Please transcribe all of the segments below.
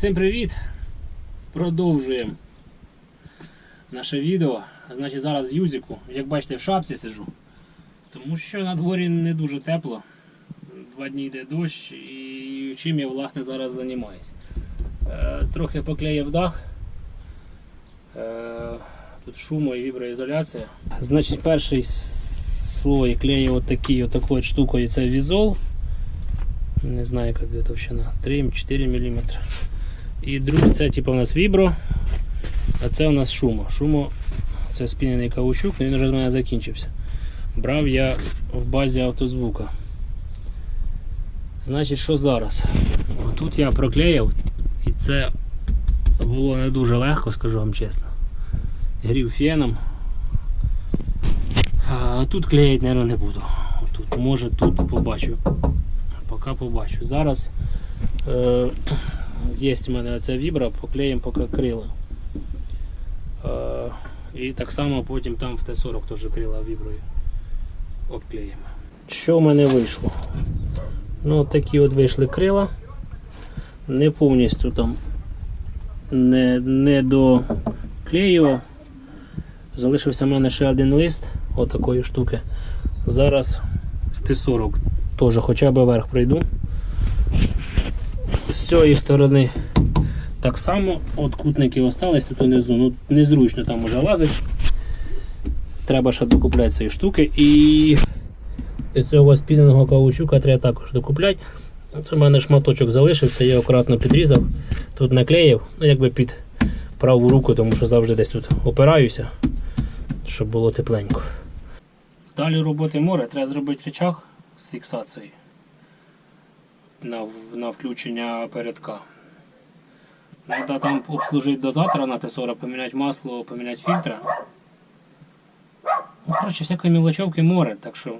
Всім привіт! Продовжуємо наше відео. Значить, зараз в юзику, як бачите, в шапці сижу. Тому що на дворі не дуже тепло. Два дні йде дощ і чим я власне зараз займаюся. Е, трохи поклеїв дах. Е, тут шумо і віброізоляція. Значить, перший слой клею от такий, от такою штукою це візол. Не знаю, яка де товщина. 3-4 мм. І другий це типу у нас вібро, а це у нас шумо. Шумо це спінений каучук, він вже з мене закінчився. Брав я в базі автозвука. Значить, що зараз? Тут я проклеїв, і це було не дуже легко, скажу вам чесно. Грів феном. А тут клеїти, мабуть, не буду. Тут, може тут побачу. Поки побачу. Зараз е, є у мене оця вібра, поклеїмо поки крила. І так само потім там в Т-40 теж крила віброю обклеїмо. Що в мене вийшло? Ну, такі от вийшли крила. Не повністю там не, не доклеював. Залишився в мене ще один лист отакої штуки. Зараз в Т-40 теж хоча б вверх пройду. З цієї сторони так само, от кутники остались тут унизу. Ну, незручно там уже лазить. Треба ще докупляти цієї штуки і цього спіненого каучука треба також докупляти. Це в мене шматочок залишився, я акуратно підрізав, тут наклеїв, ну якби під праву руку, тому що завжди десь тут опираюся, щоб було тепленько. Далі роботи море, треба зробити речах з фіксацією на, на включення передка. Треба там обслужити дозатора на Т-40, поміняти масло, поміняти фільтра. Ну, коротше, всякої мілочовки море, так що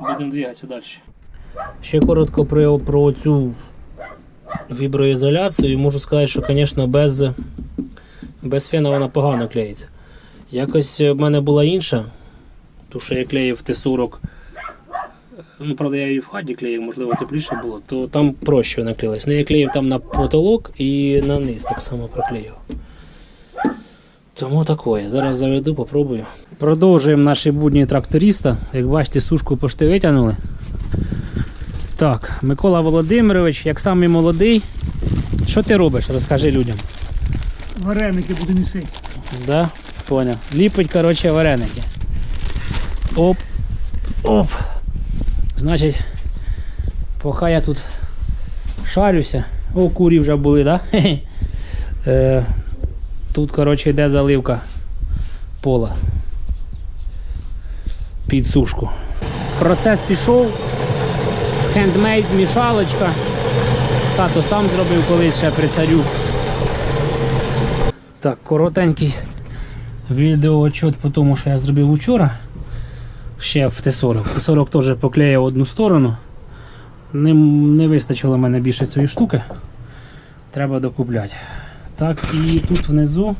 будемо двигатися далі. Ще коротко про, про цю віброізоляцію. Можу сказати, що, звісно, без, без фена вона погано клеїться. Якось в мене була інша, ту, що я клеїв Т-40. Ну, правда, я її в хаті клеїв, можливо, тепліше було, то там проще вона клеїлась. Ну, я клеїв там на потолок і на низ так само проклеїв. Тому такое. Зараз заведу, попробую. Продовжуємо наші будні тракториста. Як бачите, сушку пошти витягнули. Так, Микола Володимирович, як самий молодий. Що ти робиш? Розкажи людям. Вареники буду місити. Да? Поняв. Ліпить, коротше, вареники. Оп. Оп. Значить, поки я тут шарюся. О, курі вже були, да? Хе-хе. Е, тут, коротше, йде заливка пола. Під сушку. Процес пішов. Хендмейд мішалочка. Тато сам зробив колись ще при царю. Так, коротенький відеоотчет по тому, що я зробив вчора. Ще в Т-40. Т-40 теж поклеїв одну сторону. Не, не вистачило мене більше цієї штуки. Треба докупляти. Так, і тут внизу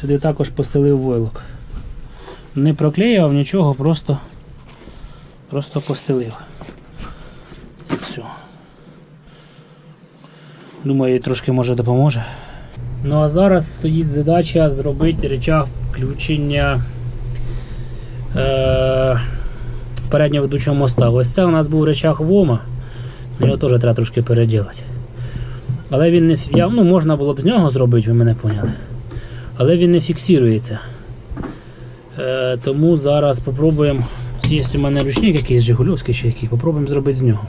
сюди також постелив войлок. Не проклеював нічого, просто, просто постелив. І все. Думаю, трошки може допоможе. Ну а зараз стоїть задача зробити речах включення е, переднього ведучого моста. Ось це у нас був речах ВОМа. Його теж треба трошки переділати. Але він не я, ну, можна було б з нього зробити, ви мене поняли. Але він не фіксується. Е, тому зараз спробуємо. Є у мене ручник якийсь Жигульовський чи який, попробуємо зробити з нього.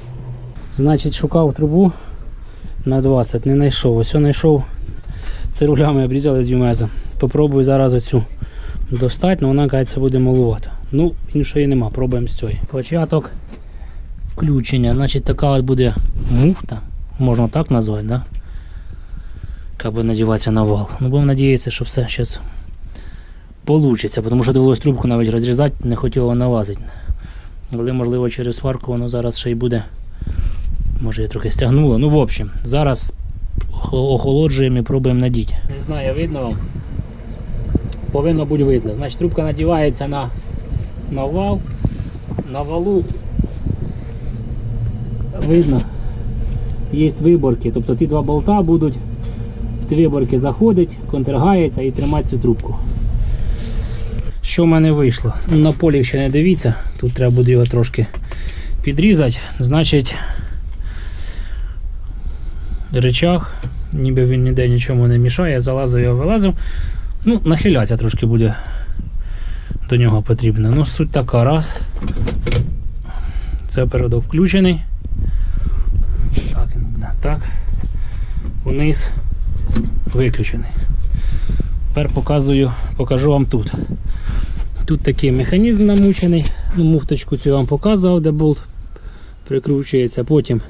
Значить, шукав трубу на 20, не знайшов. Ось знайшов. Це рулями обрізали з юмеза. Попробую зараз оцю достати, але вона кажеться буде малувата. Ну, іншої нема, пробуємо з цієї. Початок включення. Значить така от буде муфта, можна так назвати, да? Як би надіватися на вал. Ну, будемо надіятися, що все зараз вийде, тому що довелось трубку навіть розрізати, не хотіло налазити. Але можливо через сварку воно зараз ще й буде. Може я трохи стягнуло. Ну, в общем, зараз охолоджуємо і пробуємо надіти. Не знаю, видно вам. Повинно бути видно. Значить, трубка надівається на, на вал. На валу видно є виборки. Тобто ті два болта будуть в ті виборки заходить, контргається і тримати цю трубку. Що в мене вийшло? Ну, на полі ще не дивіться, тут треба буде його трошки підрізати. Значить, речах, ніби він ніде нічому не мішає, залазив його вилазив. Ну, нахилятися трошки буде до нього потрібно. Ну, суть така, раз. Це передок включений. Так, так. Вниз виключений. Тепер показую, покажу вам тут. Тут такий механізм намучений. Ну, муфточку цю вам показував, де болт прикручується. Потім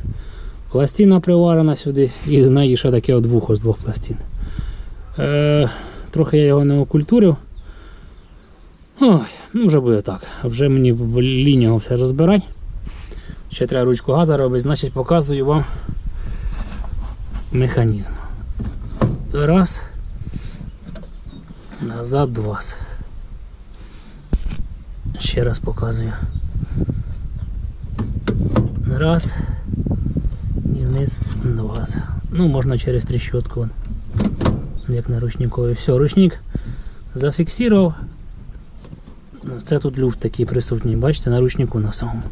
пластина приварена сюди і на неї ще таке от вухо з двох пластин. Е, трохи я його не окультурив. Ой, ну вже буде так. Вже мені в лінію все розбирати. Ще треба ручку газа робити, значить показую вам механізм. Раз. Назад два. Ще раз показую. Раз. І вниз два. Ну, можна через тріщотку. Як на ручникові. Все, ручник зафіксував. Ну, Це тут люфт такий присутній, бачите, на ручнику на самому.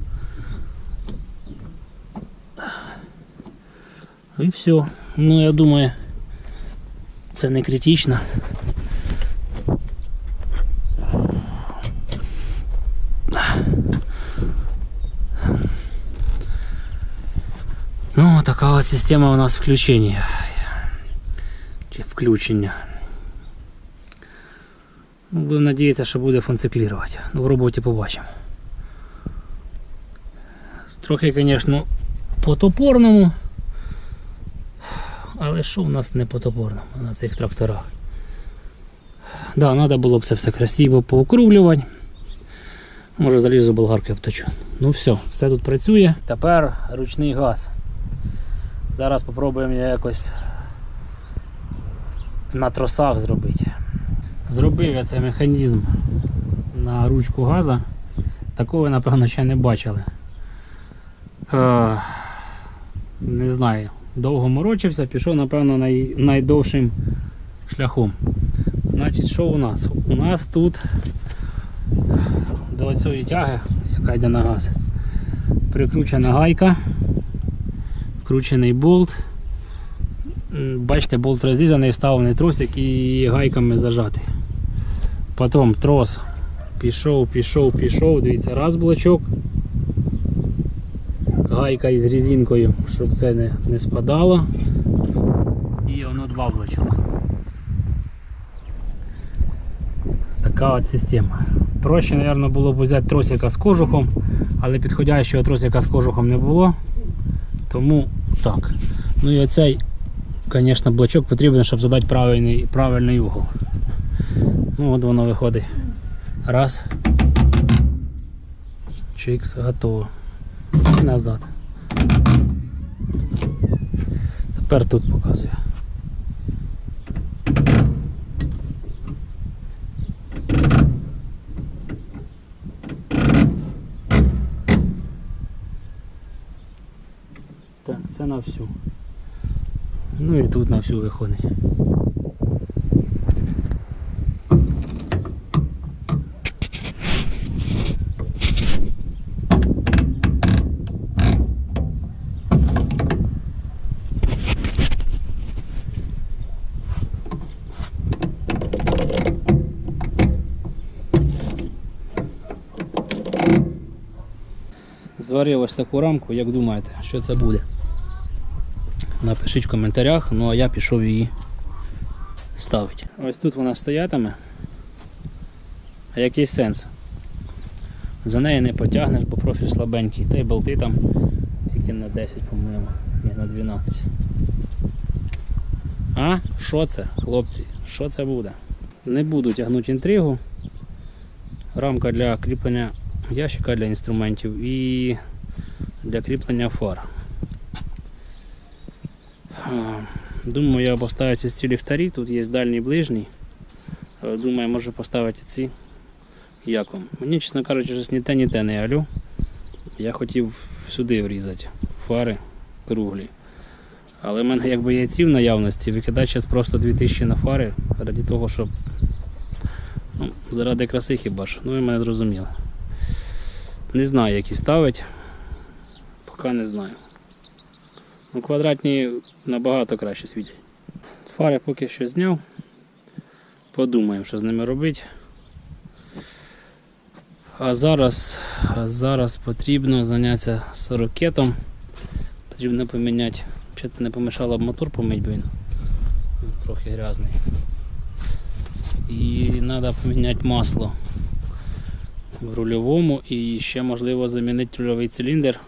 І все. Ну, я думаю, це не критично. Ну, така от система у нас включення. Чи включення. Будемо надіятися, що буде функціонувати. Ну, в роботі побачимо. Трохи, звісно, по топорному. Але що в нас не по топорному на цих тракторах? Да, треба було б це все красиво поокруглювати. Може залізу болгарки обточу. Ну все, все тут працює. Тепер ручний газ. Зараз спробуємо якось на тросах зробити. Зробив я цей механізм на ручку газа. Такого напевно, ще не бачили. Е, не знаю. Довго морочився, пішов, напевно, най, найдовшим шляхом. Значить, що у нас? У нас тут до цієї тяги, яка йде на газ, прикручена гайка, вкручений болт. Бачите, болт розрізаний, вставлений тросик і гайками зажатий. Потім трос пішов, пішов, пішов. Дивіться, раз блочок. Гайка із резинкою, щоб це не, не спадало. І воно два блочок. Така от система. Проще, мабуть, було б взяти тросика з кожухом, але підходящого тросика з кожухом не було. Тому так. Ну і оцей, звісно, блочок потрібен, щоб задати правильний, правильний угол. Ну от воно виходить. Раз. Чикс, готово. І назад. Тепер тут показую. Так, це на всю. Ну і тут на всю виходить. Зварив ось таку рамку, як думаєте, що це буде? Напишіть в коментарях, ну а я пішов її ставити. Ось тут вона стоятиме. А який сенс? За неї не потягнеш, бо профіль слабенький. Та й болти там тільки на 10, по-моєму, ні, на 12. А? Що це, хлопці? Що це буде? Не буду тягнути інтригу. Рамка для кріплення ящика для інструментів і для кріплення фар. Думаю, я поставлю ці ці ліхтарі, тут є дальній ближній. Е, Думаю, можу поставити ці. Як? Мені, чесно кажучи, щось ні те, ні те не алю. Я хотів сюди врізати фари круглі. Але в мене якби є ці в наявності, викидати просто 2000 на фари раді того, щоб. Ну, заради краси хіба ж. Ну ви мене зрозуміли. Не знаю, які ставить. Поки не знаю. Ну, квадратні набагато краще світять. Фари поки що зняв. Подумаємо, що з ними робити. А зараз, а зараз потрібно зайнятися сорокетом. Потрібно поміняти. Чи не помішало б мотор помити, бо він трохи грязний. І треба поміняти масло в рульовому і ще можливо замінити рульовий циліндр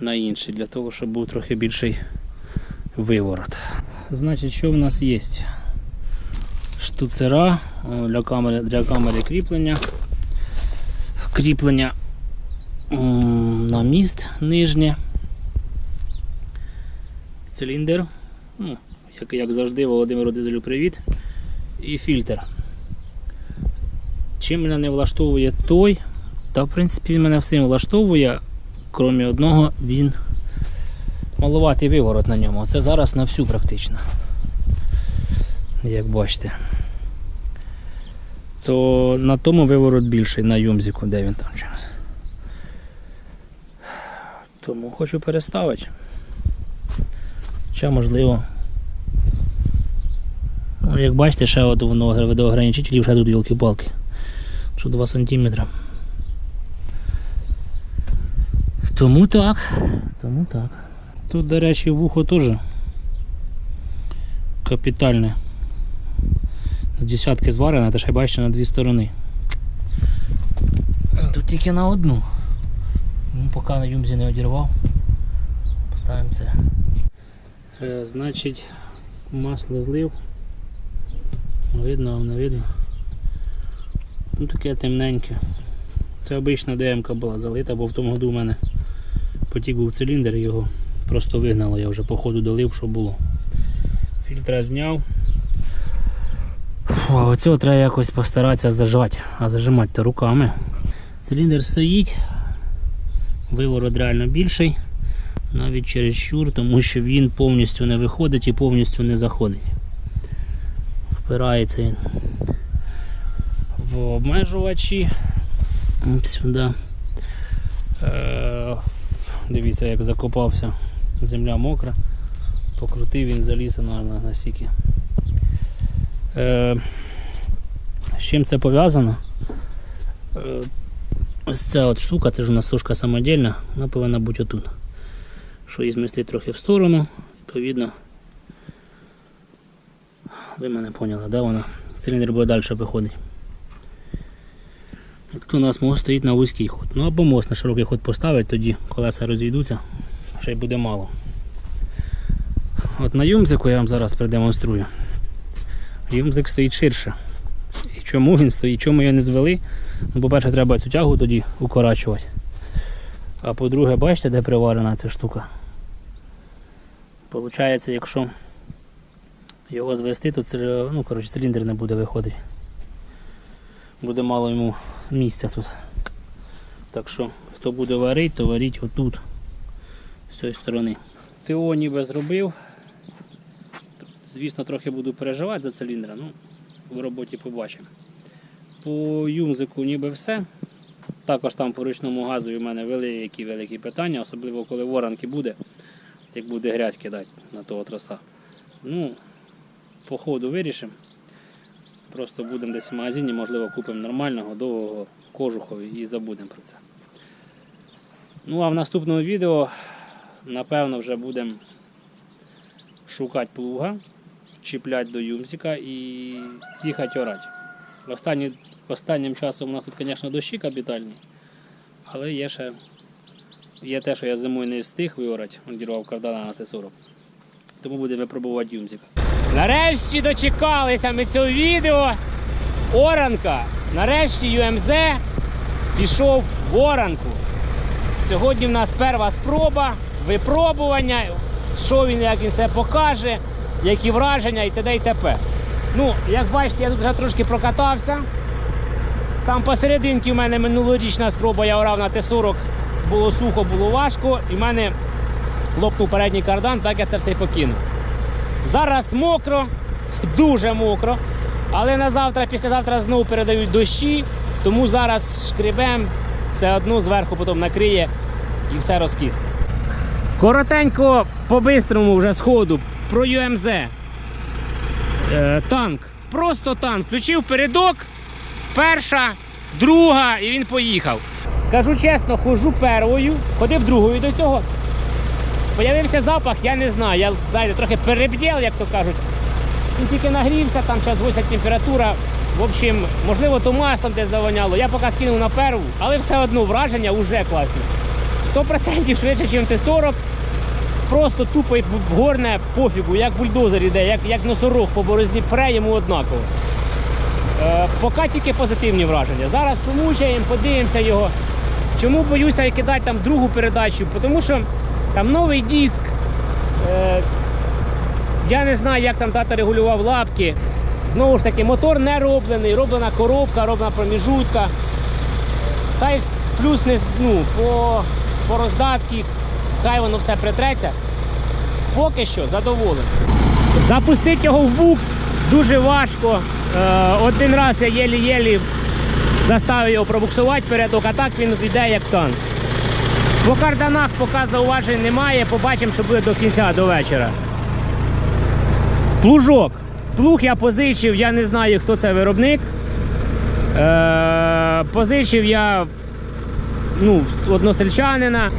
на інший, для того, щоб був трохи більший виворот. Значить, що в нас є? Штуцера для камери, для камери кріплення. Кріплення на міст нижнє. Циліндр. Ну, як, як завжди, Володимиру Дизелю привіт. І фільтр. Чим мене не влаштовує той, та в принципі мене всім влаштовує, крім одного, він малуватий виворот на ньому. Це зараз на всю практично. Як бачите. То на тому виворот більший, на юмзіку, де він там зараз. Тому хочу переставити. Хоча можливо. Ну, як бачите, ще воно водоограничителів ще тут йолки-палки. Що 2 см. Тому так. Тому так. Тут, до речі, вухо теж капітальне. З десятки зварене, та ще бачите на дві сторони. Тут тільки на одну. Ну, поки на юмзі не одірвав. Поставимо це. Е, значить, масло злив. Видно, вам не видно. Ну таке темненьке. Це обична ДМК була залита, бо в тому году в мене потік був циліндр, його просто вигнало, я вже по ходу долив, що було. Фільтра зняв. А оцього треба якось постаратися зажати, а зажимати то руками. Циліндр стоїть, виворот реально більший, навіть через щур, тому що він повністю не виходить і повністю не заходить. Впирається він в обмежувачі. Сюди. Дивіться, як закопався. Земля мокра. Покрутив він заліз на, на, сіки. Е, з чим це пов'язано? Е, ось ця от штука, це ж у нас сушка самодільна, вона повинна бути отут. Що її змістити трохи в сторону, відповідно. Ви мене поняли, да, вона? Циліндр буде далі виходить. Як у нас мост стоїть на вузький ход. Ну або мост на широкий ход поставить, тоді колеса розійдуться, ще й буде мало. От на юмзику я вам зараз продемонструю. Юмзик стоїть ширше. І чому він стоїть? Чому його не звели? Ну, по-перше, треба цю тягу тоді укорачувати. А по-друге, бачите, де приварена ця штука? Получається, якщо його звести, то це, ну, коротше, циліндр не буде виходити. Буде мало йому місця тут. Так що, хто буде варити, то варіть отут, з цієї сторони. ТО ніби зробив. Звісно, трохи буду переживати за циліндра, ну, в роботі побачимо. По юмзику ніби все. Також там по ручному газові в мене великі великі питання, особливо коли воронки буде, як буде грязь кидати на того троса. Ну, по ходу вирішимо. Просто будемо десь в магазині, можливо, купимо нормального, довгого кожухові і забудемо про це. Ну а в наступному відео, напевно, вже будемо шукати плуга, чіпляти до юмзика і їхати орати. Останні, останнім часом у нас тут, звісно, дощі капітальні, але є ще є те, що я зимою не встиг виорати, дірвав кардана на Т-40. Тому будемо випробувати юмзик. Нарешті дочекалися ми цього відео. Оранка. Нарешті UMZ пішов в оранку. Сьогодні в нас перша спроба, випробування, що він, як він це покаже, які враження і т.д. і т.п. Ну, як бачите, я тут вже трошки прокатався. Там посерединки в мене минулорічна спроба, я орав на Т-40, було сухо, було важко. І в мене лопнув передній кардан, так я це все й покинув. Зараз мокро, дуже мокро. Але на завтра, післязавтра знову передають дощі, тому зараз шкребем все одно зверху потім накриє і все розкисне. Коротенько, по-бистрому вже сходу про ЮМЗ. Е, танк. Просто танк. Включив передок, перша, друга, і він поїхав. Скажу чесно, ходжу первою, ходив другою до цього. Появився запах, я не знаю. Я знаєте, трохи перебділ, як то кажуть. Він тільки нагрівся, там зараз 80 температура. В общем, можливо, то маслом десь завоняло. Я поки скинув на перву, але все одно враження вже класні. 100% швидше, ніж Т-40. Просто тупо і горне пофігу, як бульдозер іде, як, як носорог по борозні пре йому однаково. Е, поки тільки позитивні враження. Зараз помучаємо, подивимося його. Чому боюся кидати там другу передачу? Тому що там новий диск. Е, я не знаю, як там тата регулював лапки. Знову ж таки, мотор не роблений, роблена коробка, роблена проміжутка. Та плюс не, ну, по, по роздатки, хай воно все притреться. Поки що задоволений. Запустити його в букс дуже важко. Е, один раз я єлі-єлі заставив його пробуксувати передок, а так він йде як танк. По карданах поки зауважень немає, побачимо, що буде до кінця, до вечора. Плужок. Плуг я позичив, я не знаю, хто це виробник. Е, позичив я ну, односельчанина.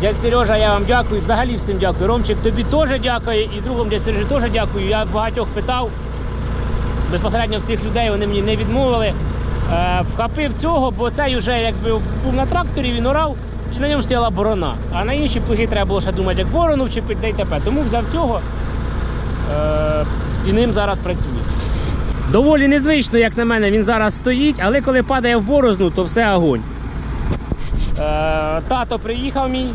Дядь Сережа, я вам дякую. Взагалі всім дякую. Ромчик, тобі теж дякую. І другому дядь Сережі теж дякую. Я багатьох питав. Безпосередньо всіх людей вони мені не відмовили. Е, вхопив цього, бо цей вже якби був на тракторі, він орав, і на ньому стояла борона. А на інші плуги треба було ще думати, як борону вчепити, та й тепер. Тому взяв цього е, і ним зараз працюю. Доволі незвично, як на мене, він зараз стоїть, але коли падає в борозну, то все огонь. Е, тато приїхав мій,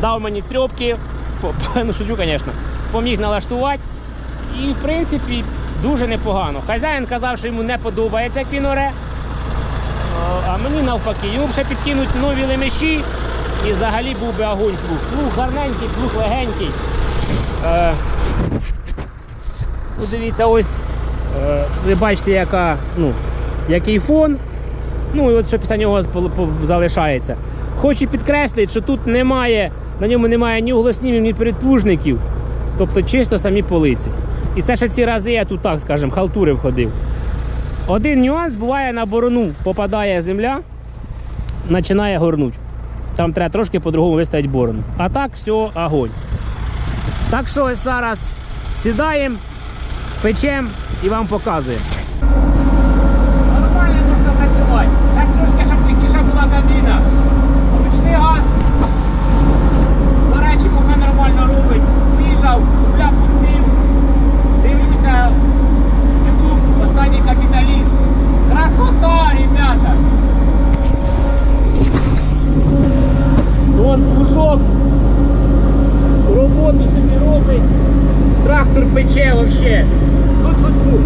дав мені трьопки, ну шучу, звісно, поміг налаштувати. І в принципі дуже непогано. Хазяїн казав, що йому не подобається, як він оре. А мені навпаки, йому ще підкинуть нові лемеші і взагалі був би огонь плуг. Плуг гарненький, плуг легенький. Е, ну, дивіться, ось е, ви бачите, яка, ну, який фон. Ну і от що після нього залишається. Хочу підкреслити, що тут немає, на ньому немає ні голоснімів, ні передплужників. Тобто чисто самі полиці. І це ще ці рази я тут, так скажемо, халтури входив. Один нюанс буває на борону, попадає земля, починає горнути. Там треба трошки по-другому виставити борону. А так все огонь. Так що зараз сідаємо, печемо і вам показуємо. Ютуб, останній капіталіст. Красота, ребята! Вон пушок. Роботу собі робить. Трактор пече взагалі. Тут-тут-тут.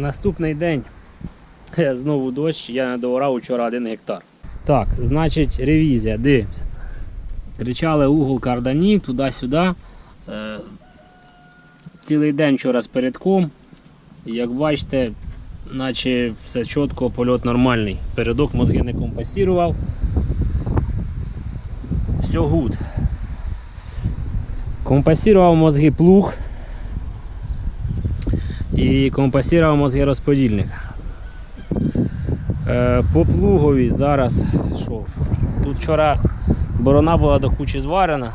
Наступний день. Е, Знову дощ, я не доорав вчора один гектар. Так, значить, ревізія, дивимося. Кричали угол карданів туди-сюди. Е, цілий день вчора з передком. Як бачите, наче все чітко, польот нормальний. Передок мозги не компасірував. Все гуд. Компасірував мозги плуг і мозги розподільник. Е, По плугові зараз що, Тут вчора борона була до кучі зварена.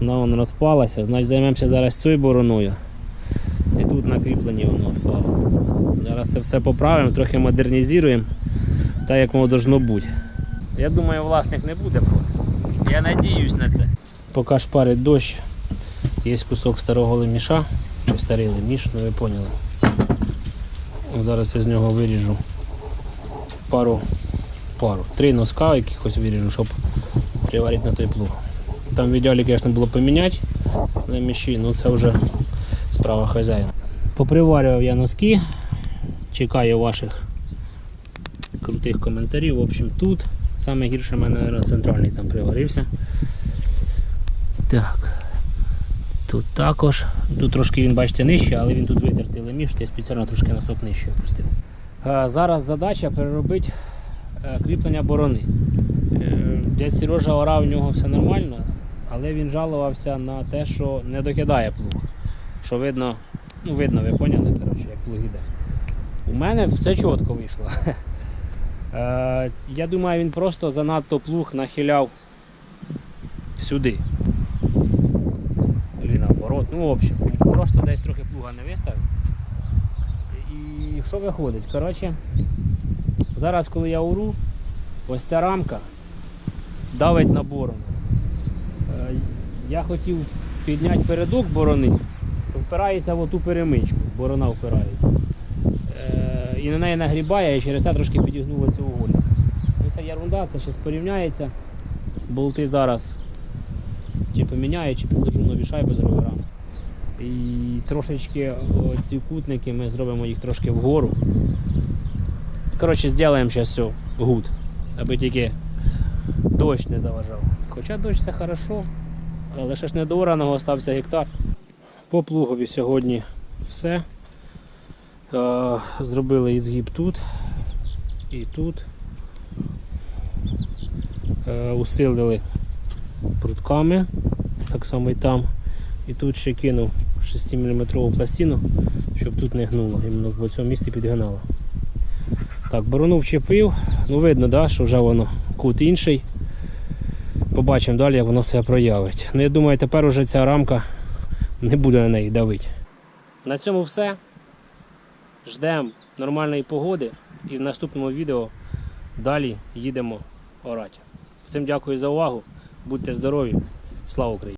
Вона вон розпалася, значить займемося зараз цією бороною. І тут на кріпленні воно впало. Зараз це все поправимо, трохи модернізуємо, так як воно должно бути. Я думаю, власник не буде проти. Я надіюсь на це. Поки шпарить дощ, є кусок старого леміша, чи старий леміш, ну ви поняли. Зараз я з нього виріжу пару, пару, три носка якихось виріжу, щоб приварити на той плуг. Там в звісно, було поміняти леміші, ну це вже справа хазяїна. Поприварював я носки, чекаю ваших крутих коментарів. В общем, тут саме гірше в мене, мабуть, центральний там приварився. Так. Тут також. Тут трошки він, бачите, нижче, але він тут витертий леміш, я спеціально трошки носок нижче опустив. Е, Зараз задача переробити е, кріплення борони. Е, Дядь Сережа орав, у нього все нормально, але він жалувався на те, що не докидає плуг. Що видно, ну видно, ви поняли, коротше, як плуг іде. У мене все чітко вийшло. Я думаю, він просто занадто плуг нахиляв сюди. Ну, в общем, просто десь трохи плуга не виставив. І що виходить? Коротше, зараз, коли я уру, ось ця рамка давить на борону. Е, Я хотів підняти передок борони, то впирається в оту перемичку, борона впирається. Е, І на неї нагрібає і через те трошки підігнуло цю уголь. Ну, це ерунда, це зараз порівняється. Болти зараз чи поміняю, чи підложу нові шайби з роверами. І трошечки ці кутники ми зробимо їх трошки вгору. Коротше, зробимо зараз все гуд, аби тільки дощ не заважав. Хоча дощ це хорошо, але ще ж не до ораного стався гектар. По плугові сьогодні все. Е, Зробили ізгиб тут і тут. Е, Усилили прутками, так само і там. І тут ще кинув 6-мм пластину, щоб тут не гнуло, іменно в цьому місці підгинало. Так, борону вчепив, ну видно, да, що вже воно кут інший. Побачимо далі, як воно себе проявить. Ну я думаю, тепер уже ця рамка не буде на неї давити. На цьому все. Ждемо нормальної погоди і в наступному відео далі їдемо орати. Всім дякую за увагу. Будьте здорові. Слава Україні!